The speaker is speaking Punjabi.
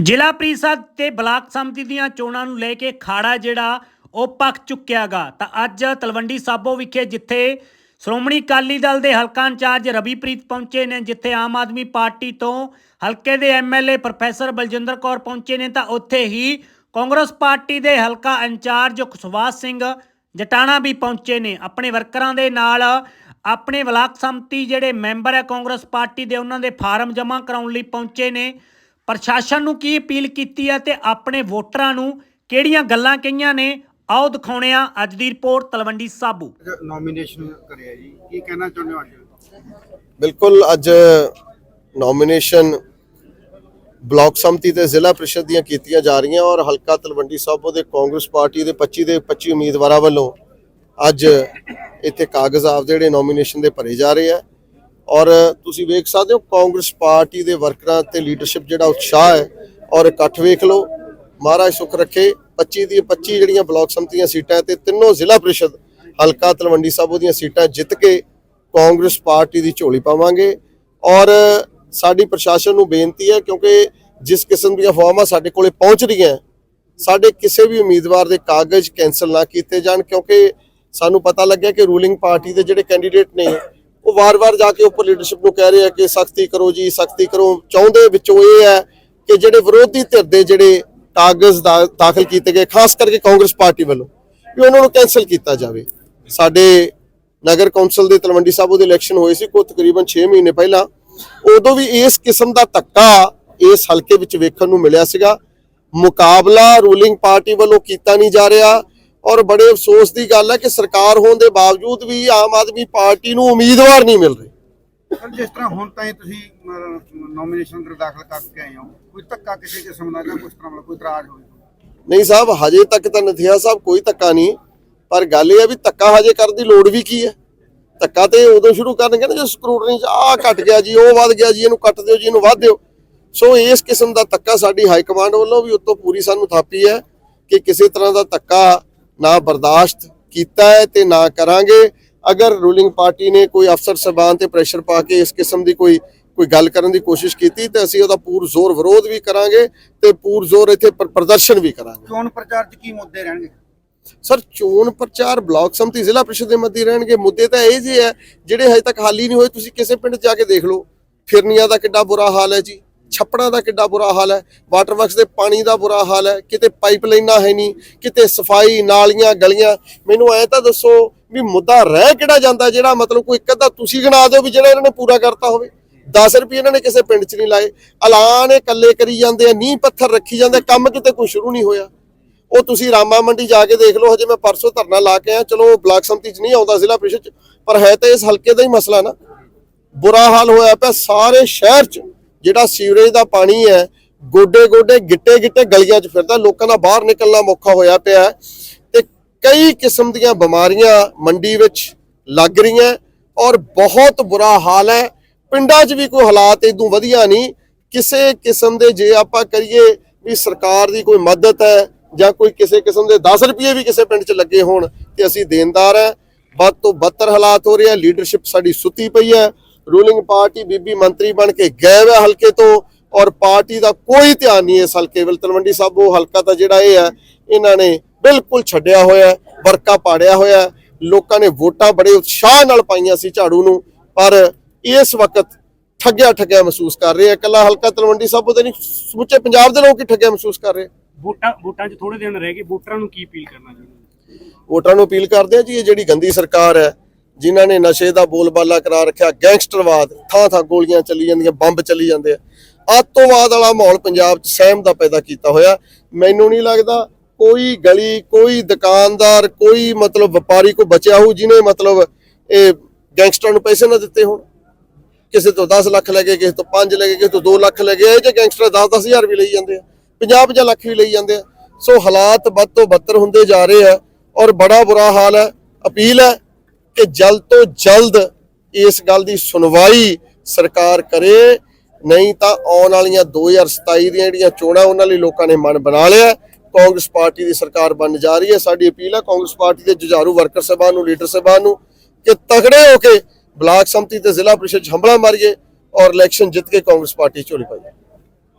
ਜ਼ਿਲ੍ਹਾ ਪ੍ਰੀਸ਼ਦ ਤੇ ਬਲਾਕ ਸੰਮਤੀ ਦੀਆਂ ਚੋਣਾਂ ਨੂੰ ਲੈ ਕੇ ਖਾੜਾ ਜਿਹੜਾ ਉਹ ਪੱਕ ਚੁੱਕਿਆਗਾ। ਤਾਂ ਅੱਜ ਤਲਵੰਡੀ ਸਾਬੋ ਵਿਖੇ ਜਿੱਥੇ ਸ਼੍ਰੋਮਣੀ ਅਕਾਲੀ ਦਲ ਦੇ ਹਲਕਾ ਇੰਚਾਰਜ ਰਵੀਪ੍ਰੀਤ ਪਹੁੰਚੇ ਨੇ, ਜਿੱਥੇ ਆਮ ਆਦਮੀ ਪਾਰਟੀ ਤੋਂ ਹਲਕੇ ਦੇ ਐਮਐਲਏ ਪ੍ਰੋਫੈਸਰ ਬਲਜਿੰਦਰ ਕੌਰ ਪਹੁੰਚੇ ਨੇ, ਤਾਂ ਉੱਥੇ ਹੀ ਕਾਂਗਰਸ ਪਾਰਟੀ ਦੇ ਹਲਕਾ ਇੰਚਾਰਜ ਖੁਸ਼ਵਾਸ ਸਿੰਘ ਜਟਾਣਾ ਵੀ ਪਹੁੰਚੇ ਨੇ। ਆਪਣੇ ਵਰਕਰਾਂ ਦੇ ਨਾਲ ਆਪਣੇ ਬਲਾਕ ਸੰਮਤੀ ਜਿਹੜੇ ਮੈਂਬਰ ਹੈ ਕਾਂਗਰਸ ਪਾਰਟੀ ਦੇ, ਉਹਨਾਂ ਦੇ ਫਾਰਮ ਜਮ੍ਹਾਂ ਕਰਾਉਣ ਲਈ ਪਹੁੰਚੇ ਨੇ। ਪ੍ਰਸ਼ਾਸਨ ਨੂੰ ਕੀ ਅਪੀਲ ਕੀਤੀ ਹੈ ਤੇ ਆਪਣੇ ਵੋਟਰਾਂ ਨੂੰ ਕਿਹੜੀਆਂ ਗੱਲਾਂ ਕਹੀਆਂ ਨੇ? ਆਓ ਦਿਖਾਉਣੇ ਆ ਅੱਜ ਦੀ ਰਿਪੋਰਟ ਤਲਵੰਡੀ ਸਾਬੂ। ਨੋਮੀਨੇਸ਼ਨ ਕਰਿਆ ਜੀ। ਕੀ ਕਹਿਣਾ ਚਾਹੁੰਦੇ ਹੋ ਅੱਜ? ਬਿਲਕੁਲ ਅੱਜ ਨੋਮੀਨੇਸ਼ਨ ਬਲਾਕ ਸੰਮਤੀ ਤੇ ਜ਼ਿਲ੍ਹਾ ਪ੍ਰੀਸ਼ਦ ਦੀਆਂ ਕੀਤੀਆਂ ਜਾ ਰਹੀਆਂ ਔਰ ਹਲਕਾ ਤਲਵੰਡੀ ਸਾਬੋ ਦੇ ਕਾਂਗਰਸ ਪਾਰਟੀ ਦੇ 25 ਦੇ 25 ਉਮੀਦਵਾਰਾਂ ਵੱਲੋਂ ਅੱਜ ਇੱਥੇ ਕਾਗਜ਼ ਆਪ ਜਿਹੜੇ ਨੋਮੀਨੇਸ਼ਨ ਦੇ ਭਰੇ ਜਾ ਰਹੇ ਆ। ਔਰ ਤੁਸੀਂ ਵੇਖ ਸਕਦੇ ਹੋ ਕਾਂਗਰਸ ਪਾਰਟੀ ਦੇ ਵਰਕਰਾਂ ਤੇ ਲੀਡਰਸ਼ਿਪ ਜਿਹੜਾ ਉਤਸ਼ਾਹ ਹੈ ਔਰ ਇਕੱਠ ਵੇਖ ਲਓ। ਮਹਾਰਾਜ ਸੁਖ ਰੱਖੇ। 25 ਦੀ 25 ਜਿਹੜੀਆਂ ਬਲਾਕ ਸੰਮਤੀਆਂ ਸੀਟਾਂ ਤੇ ਤਿੰਨੋਂ ਜ਼ਿਲ੍ਹਾ ਪ੍ਰੀਸ਼ਦ, ਹਲਕਾ ਤਲਵੰਡੀ ਸਾਬੋ ਦੀਆਂ ਸੀਟਾਂ ਜਿੱਤ ਕੇ ਕਾਂਗਰਸ ਪਾਰਟੀ ਦੀ ਝੋਲੀ ਪਾਵਾਂਗੇ। ਔਰ ਸਾਡੀ ਪ੍ਰਸ਼ਾਸਨ ਨੂੰ ਬੇਨਤੀ ਹੈ ਕਿਉਂਕਿ ਜਿਸ ਕਿਸਮ ਦੀਆਂ ਫਾਰਮਾਂ ਸਾਡੇ ਕੋਲੇ ਪਹੁੰਚ ਰਹੀਆਂ, ਸਾਡੇ ਕਿਸੇ ਵੀ ਉਮੀਦਵਾਰ ਦੇ ਕਾਗਜ਼ ਕੈਨਸਲ ਨਾ ਕੀਤੇ ਜਾਣ ਕਿਉਂਕਿ ਸਾਨੂੰ ਪਤਾ ਲੱਗਿਆ ਕਿ ਰੂਲਿੰਗ ਪਾਰਟੀ ਦੇ ਜਿਹੜੇ ਕੈਂਡੀਡੇਟ ਨੇ ਉਹ ਵਾਰ-ਵਾਰ ਜਾ ਕੇ ਉੱਪਰ ਲੀਡਰਸ਼ਿਪ ਨੂੰ ਕਹਿ ਰਹੇ ਆ ਕਿ ਸਖਤੀ ਕਰੋ ਜੀ, ਸਖਤੀ ਕਰੋ। ਚਾਹੁੰਦੇ ਵਿੱਚੋਂ ਇਹ ਹੈ ਕਿ ਜਿਹੜੇ ਵਿਰੋਧੀ ਧਿਰ ਦੇ ਜਿਹੜੇ ਕਾਗਜ਼ ਦਾ- ਦਾਖਲ ਕੀਤੇ ਗਏ, ਖਾਸ ਕਰਕੇ ਕਾਂਗਰਸ ਪਾਰਟੀ ਵੱਲੋਂ, ਵੀ ਉਹਨਾਂ ਨੂੰ ਕੈਨਸਲ ਕੀਤਾ ਜਾਵੇ। ਸਾਡੇ ਨਗਰ ਕੌਂਸਲ ਦੇ ਤਲਵੰਡੀ ਸਾਹਿਬ, ਉਹਦੇ ਇਲੈਕਸ਼ਨ ਹੋਏ ਸੀ ਕੋ ਤਕਰੀਬਨ 6 ਮਹੀਨੇ ਪਹਿਲਾਂ। ਉਦੋਂ ਵੀ ਇਸ ਕਿਸਮ ਦਾ ਧੱਕਾ ਇਸ ਹਲਕੇ ਵਿੱਚ ਵੇਖਣ ਨੂੰ ਮਿਲਿਆ ਸੀਗਾ। ਮੁਕਾਬਲਾ ਰੂਲਿੰਗ ਪਾਰਟੀ ਵੱਲੋਂ ਕੀਤਾ ਨਹੀਂ ਜਾ ਰਿਹਾ। ਔਰ ਬੜੇ ਅਫਸੋਸ ਦੀ ਗੱਲ ਹੈ ਕਿ ਸਰਕਾਰ ਹੋਣ ਦੇ ਬਾਵਜੂਦ ਵੀ ਆਮ ਆਦਮੀ ਪਾਰਟੀ ਨੂੰ ਉਮੀਦਵਾਰ ਨਹੀਂ ਮਿਲ ਰਹੇ। ਸਰ ਜਿਸ ਤਰ੍ਹਾਂ ਹੁਣ ਤਾਈਂ ਤੁਸੀਂ ਨੋਮੀਨੇਸ਼ਨ ਦਾਖਲ ਕਰਕੇ ਆਏ ਹੋ ਕੋਈ ਧੱਕਾ ਕਿਸੇ ਕਿਸਮ ਦਾ ਜਾਂ ਕੁਝ ਤਰ੍ਹਾਂ ਦਾ ਕੋਈ ਇਤਰਾਜ਼ ਹੋਵੇ? ਨਹੀਂ ਸਾਹਿਬ ਹਜੇ ਤੱਕ ਤਾਂ ਨਥੀਆ ਸਾਹਿਬ ਕੋਈ ਧੱਕਾ ਨਹੀਂ ਪਰ ਗੱਲ ਇਹ ਹੈ ਵੀ ਧੱਕਾ ਹਜੇ ਕਰਨ ਦੀ ਲੋੜ ਵੀ ਕੀ ਹੈ? ਧੱਕਾ ਤੇ ਉਦੋਂ ਸ਼ੁਰੂ ਕਰਨਗੇ ਨਾ ਜੇ ਸਕਰੂਟਨੀ ਚ ਆਹ ਘਟ ਗਿਆ ਜੀ ਉਹ ਵੱਧ ਗਿਆ ਜੀ ਇਹਨੂੰ ਕੱਟ ਦਿਓ ਜੀ ਇਹਨੂੰ ਵੱਧ ਦਿਓ। ਸੋ ਇਸ ਕਿਸਮ ਦਾ ਧੱਕਾ ਸਾਡੀ ਹਾਈ ਕਮਾਂਡ ਵੱਲੋਂ ਵੀ ਉੱਤੋਂ ਪੂਰੀ ਸਾਨੂੰ ਥਾਪੀ ਹੈ ਕਿ ਕਿਸੇ ਤਰ੍ਹਾਂ ਦਾ ਧੱਕਾ ਨਾ ਬਰਦਾਸ਼ਤ ਕੀਤਾ ਹੈ ਤੇ ਨਾ ਕਰਾਂਗੇ। ਅਗਰ ਰੂਲਿੰਗ ਪਾਰਟੀ ਨੇ ਕੋਈ ਅਫਸਰ ਸਬਾਨ ਤੇ ਪ੍ਰੈਸ਼ਰ ਪਾ ਕੇ ਇਸ ਕਿਸਮ ਦੀ ਕੋਈ ਕੋਈ ਗੱਲ ਕਰਨ ਦੀ ਕੋਸ਼ਿਸ਼ ਕੀਤੀ ਤੇ ਅਸੀਂ ਉਹਦਾ ਪੂਰ ਜ਼ੋਰ ਵਿਰੋਧ ਵੀ ਕਰਾਂਗੇ ਤੇ ਪੂਰ ਜ਼ੋਰ ਇੱਥੇ ਪ੍ਰ- ਪ੍ਰਦਰਸ਼ਨ ਵੀ ਕਰਾਂਗੇ। ਚੋਣ ਪ੍ਰਚਾਰ 'ਚ ਕੀ ਮੁੱਦੇ ਰਹਿਣਗੇ? ਸਰ ਚੋਣ ਪ੍ਰਚਾਰ ਬਲਾਕ ਸੰਮਤੀ ਜ਼ਿਲ੍ਹਾ ਪ੍ਰੀਸ਼ਦ ਦੇ ਮੱਦੀ ਰਹਿਣਗੇ। ਮੁੱਦੇ ਤਾਂ ਇਹ ਜਿਹੇ ਆ ਜਿਹੜੇ ਹਜੇ ਤੱਕ ਹੱਲ ਹੀ ਨਹੀਂ ਹੋਏ ਤੁਸੀਂ ਕਿਸੇ ਪਿੰਡ ਜਾ ਕੇ ਦੇਖ ਲਓ। ਫਿਰਨੀਆਂ ਦਾ ਕਿੱਡਾ ਬੁਰਾ ਹਾਲ ਹੈ ਜੀ। ਛੱਪੜਾਂ ਦਾ ਕਿੱਡਾ ਬੁਰਾ ਹਾਲ ਹੈ ਵਾਟਰ ਵਰਕਸ ਦੇ ਪਾਣੀ ਦਾ ਬੁਰਾ ਹਾਲ ਹੈ, ਕਿਤੇ ਪਾਈਪਲਾਈਨਾਂ ਹੈ ਨਹੀਂ, ਕਿਤੇ ਸਫ਼ਾਈ ਨਾਲੀਆਂ, ਗਲੀਆਂ। ਮੈਨੂੰ ਐ ਤਾਂ ਦੱਸੋ ਵੀ ਮੁੱਦਾ ਰਹਿ ਕਿਹੜਾ ਜਾਂਦਾ ਜਿਹੜਾ ਮਤਲਬ ਕੋਈ ਇੱਕ ਅੱਧਾ ਤੁਸੀਂ ਗਿਣਾ ਦਿਓ ਵੀ ਜਿਹੜਾ ਇਹਨਾਂ ਨੇ ਪੂਰਾ ਕਰਤਾ ਹੋਵੇ। 10 ਰੁਪਏ ਇਹਨਾਂ ਨੇ ਕਿਸੇ ਪਿੰਡ 'ਚ ਨਹੀਂ ਲਾਏ। ਐਲਾਨ ਇਹ ਕੱਲੇ ਕਰੀ ਜਾਂਦੇ ਆ, ਨੀਂਹ ਪੱਥਰ ਰੱਖੀ ਜਾਂਦੇ ਕੰਮ ਕਿਤੇ ਕੋਈ ਸ਼ੁਰੂ ਨਹੀਂ ਹੋਇਆ। ਉਹ ਤੁਸੀਂ ਰਾਮਾ ਮੰਡੀ ਜਾ ਕੇ ਦੇਖ ਲਓ, ਹਜੇ ਮੈਂ ਪਰਸੋਂ ਧਰਨਾ ਲਾ ਕੇ ਆਇਆ, ਚਲੋ ਬਲਾਕ ਸੰਮਤੀ 'ਚ ਨਹੀਂ ਆਉਂਦਾ ਜ਼ਿਲ੍ਹਾ ਪ੍ਰੀਸ਼ਦ 'ਚ, ਪਰ ਹੈ ਤਾਂ ਇਸ ਹਲਕੇ ਦਾ ਹੀ ਮਸਲਾ ਨਾ। ਬੁਰਾ ਹਾਲ ਹੋਇਆ ਪਿਆ ਸਾਰੇ ਸ਼ਹਿਰ 'ਚ। ਜਿਹੜਾ ਸੀਵਰੇਜ ਦਾ ਪਾਣੀ ਹੈ, ਗੋਡੇ ਗੋਡੇ, ਗਿੱਟੇ ਗਿੱਟੇ ਗਲੀਆਂ 'ਚ ਫਿਰਦਾ, ਲੋਕਾਂ ਦਾ ਬਾਹਰ ਨਿਕਲਣਾ ਔਖਾ ਹੋਇਆ ਪਿਆ ਹੈ ਤੇ ਕਈ ਕਿਸਮ ਦੀਆਂ ਬਿਮਾਰੀਆਂ ਮੰਡੀ ਵਿੱਚ ਲੱਗ ਰਹੀਆਂ ਔਰ ਬਹੁਤ ਬੁਰਾ ਹਾਲ ਹੈ। ਪਿੰਡਾਂ 'ਚ ਵੀ ਕੋਈ ਹਾਲਾਤ ਇਦੋਂ ਵਧੀਆ ਨਹੀਂ। ਕਿਸੇ ਕਿਸਮ ਦੇ ਜੇ ਆਪਾਂ ਕਰੀਏ ਵੀ ਸਰਕਾਰ ਦੀ ਕੋਈ ਮਦਦ ਹੈ ਜਾਂ ਕੋਈ ਕਿਸੇ ਕਿਸਮ ਦੇ 10 ਰੁਪਏ ਵੀ ਕਿਸੇ ਪਿੰਡ 'ਚ ਲੱਗੇ ਹੋਣ ਤੇ ਅਸੀਂ ਦੇਣਦਾਰ ਹੈ। ਵੱਧ ਤੋਂ ਬਦਤਰ ਹਾਲਾਤ ਹੋ ਰਹੇ ਆ ਲੀਡਰਸ਼ਿਪ ਸਾਡੀ ਸੁੱਤੀ ਪਈ ਹੈ। ਰੂਲਿੰਗ ਪਾਰਟੀ ਬੀਬੀ ਮੰਤਰੀ ਬਣ ਕੇ ਗਏ ਵੇ ਹਲਕੇ ਤੋਂ ਔਰ ਪਾਰਟੀ ਦਾ ਕੋਈ ਧਿਆਨ ਨਹੀਂ ਇਸ ਹਲਕੇ ਵੱਲ ਤਲਵੰਡੀ ਸਾਬੋ ਹਲਕਾ ਤਾਂ ਜਿਹੜਾ ਇਹ ਹੈ ਇਹਨਾਂ ਨੇ ਬਿਲਕੁਲ ਛੱਡਿਆ ਹੋਇਆ ਵਰਕਾ ਪਾੜਿਆ ਹੋਇਆ। ਲੋਕਾਂ ਨੇ ਵੋਟਾਂ ਬੜੇ ਉਤਸ਼ਾਹ ਨਾਲ ਪਾਈਆਂ ਸੀ ਝਾੜੂ ਨੂੰ ਪਰ ਇਸ ਵਕਤ ਠੱਗਿਆ ਠੱਗਿਆ ਮਹਿਸੂਸ ਕਰ ਰਹੇ ਆ ਇਕੱਲਾ ਹਲਕਾ ਤਲਵੰਡੀ ਸਾਬੋ ਦੇ ਨਹੀਂ ਸਮੁੱਚੇ ਪੰਜਾਬ ਦੇ ਲੋਕ ਹੀ ਠੱਗਿਆ ਮਹਿਸੂਸ ਕਰ ਰਹੇ। ਵੋਟਾਂ ਵੋਟਾਂ 'ਚ ਥੋੜੇ ਦਿਨ ਰਹਿ ਗਏ ਵੋਟਰਾਂ ਨੂੰ ਕੀ ਅਪੀਲ ਕਰਨਾ ਚਾਹੁੰਦੇ ਵੋਟਰਾਂ ਨੂੰ ਅਪੀਲ ਕਰਦੇ ਆ ਜੀ ਇਹ ਜਿਹੜੀ ਗੰਦੀ ਸਰਕਾਰ ਹੈ ਜਿਨ੍ਹਾਂ ਨੇ ਨਸ਼ੇ ਦਾ ਬੋਲਬਾਲਾ ਕਰਾ ਰੱਖਿਆ, ਗੈਂਗਸਟਰਵਾਦ ਥਾਂ ਥਾਂ ਗੋਲੀਆਂ ਚੱਲੀ ਜਾਂਦੀਆਂ, ਬੰਬ ਚੱਲੀ ਜਾਂਦੇ ਆ। ਅੱਤਵਾਦ ਵਾਲਾ ਮਾਹੌਲ ਪੰਜਾਬ 'ਚ ਸਹਿਮ ਦਾ ਪੈਦਾ ਕੀਤਾ ਹੋਇਆ। ਮੈਨੂੰ ਨਹੀਂ ਲੱਗਦਾ ਕੋਈ ਗਲੀ, ਕੋਈ ਦੁਕਾਨਦਾਰ, ਕੋਈ ਮਤਲਬ ਵਪਾਰੀ ਕੋ ਬਚਿਆ ਹੋ ਜਿਹਨੇ ਮਤਲਬ ਇਹ ਗੈਂਗਸਟਰਾਂ ਨੂੰ ਪੈਸੇ ਨਾ ਦਿੱਤੇ ਹੋਣ। ਕਿਸੇ ਤੋਂ 10 ਲੱਖ ਲੈ ਗਏ ਕਿਸੇ ਤੋਂ 5 ਲੈ ਗਏ ਕਿਸੇ ਤੋਂ 2 ਲੱਖ ਲੈ ਗਏ ਇਹ ਜੇ ਗੈਂਗਸਟਰ 10 ਹਜ਼ਾਰ ਵੀ ਲਈ ਜਾਂਦੇ ਆ 50 50 ਲੱਖ ਵੀ ਲਈ ਜਾਂਦੇ ਆ। ਸੋ ਹਾਲਾਤ ਵੱਧ ਤੋਂ ਬੱਤਰ ਹੁੰਦੇ ਜਾ ਰਹੇ ਆ ਔਰ ਬੜਾ ਬੁਰਾ ਹਾਲ ਹੈ, ਅਪੀਲ ਹੈ ਕਿ ਜਲਦ ਤੋਂ ਜਲਦ ਇਸ ਗੱਲ ਦੀ ਸੁਣਵਾਈ ਸਰਕਾਰ ਕਰੇ। ਨਹੀਂ ਤਾਂ ਆਉਣ ਵਾਲੀਆਂ 2027 ਦੀਆਂ ਜਿਹੜੀਆਂ ਚੋਣਾਂ, ਉਹਨਾਂ ਲਈ ਲੋਕਾਂ ਨੇ ਮਨ ਬਣਾ ਲਿਆ। ਕਾਂਗਰਸ ਪਾਰਟੀ ਦੀ ਸਰਕਾਰ ਬਣ ਜਾ ਰਹੀ ਹੈ। ਸਾਡੀ ਅਪੀਲ ਹੈ ਕਾਂਗਰਸ ਪਾਰਟੀ ਦੇ ਜੁਝਾਰੂ ਵਰਕਰ ਸਭਾ ਨੂੰ, ਲੀਡਰ ਸਭਾ ਨੂੰ ਕਿ ਤਗੜੇ ਹੋ ਕੇ ਬਲਾਕ ਸੰਮਤੀ ਤੇ ਜ਼ਿਲ੍ਹਾ ਪ੍ਰੀਸ਼ਦ 'ਚ ਹੰਬਲਾ ਮਾਰੀਏ ਔਰ ਇਲੈਕਸ਼ਨ ਜਿੱਤ ਕੇ ਕਾਂਗਰਸ ਪਾਰਟੀ ਝੋਲੀ ਪਾਈਏ।